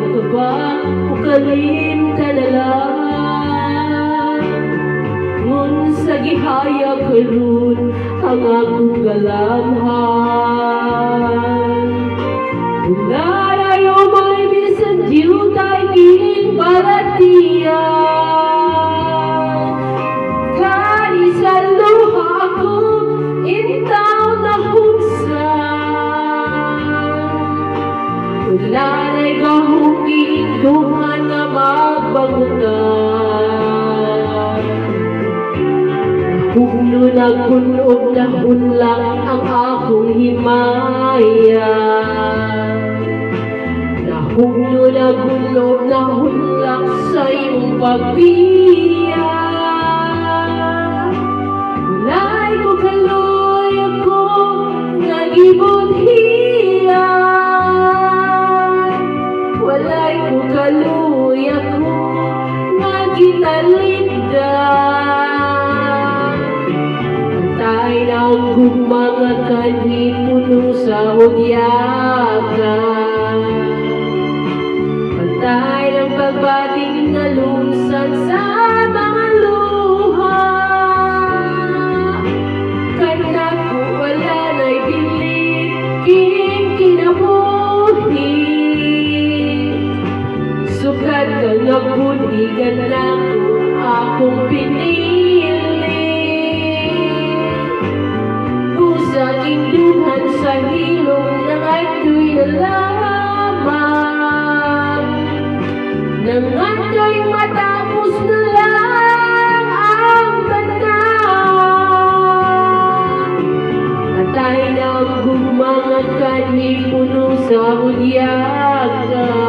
ka ba? O kalim ka na lang? Ngun sa gihaya karon ang akong galamhan Narayo may bisan diyo tayo kiling baratiyan Kani sa luha ako intaw na Wala na'y gahuking duman na magbangutan Hugno na kunob na hunlang ang akong himaya. Nahugno na kunob na hunlang sa iyong pagbiya. Walay ko kaloy ako nagibot hiya ko kaloy ako nagitaligdan Antay ng mga kanhi puno sa hugyakan Sukat ka nga buligan na ko akong pinili. Pusa induhan sa hilong ng ato'y nalaman Nang ato'y matapos na lang ang tanan Atay na gumangat kanhi puno sa hulyaga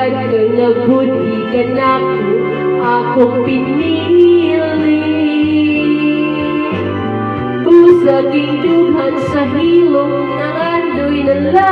Sukat ka na buti ka na ko akong pinili Pusaging dughan sa hilong ng andoy na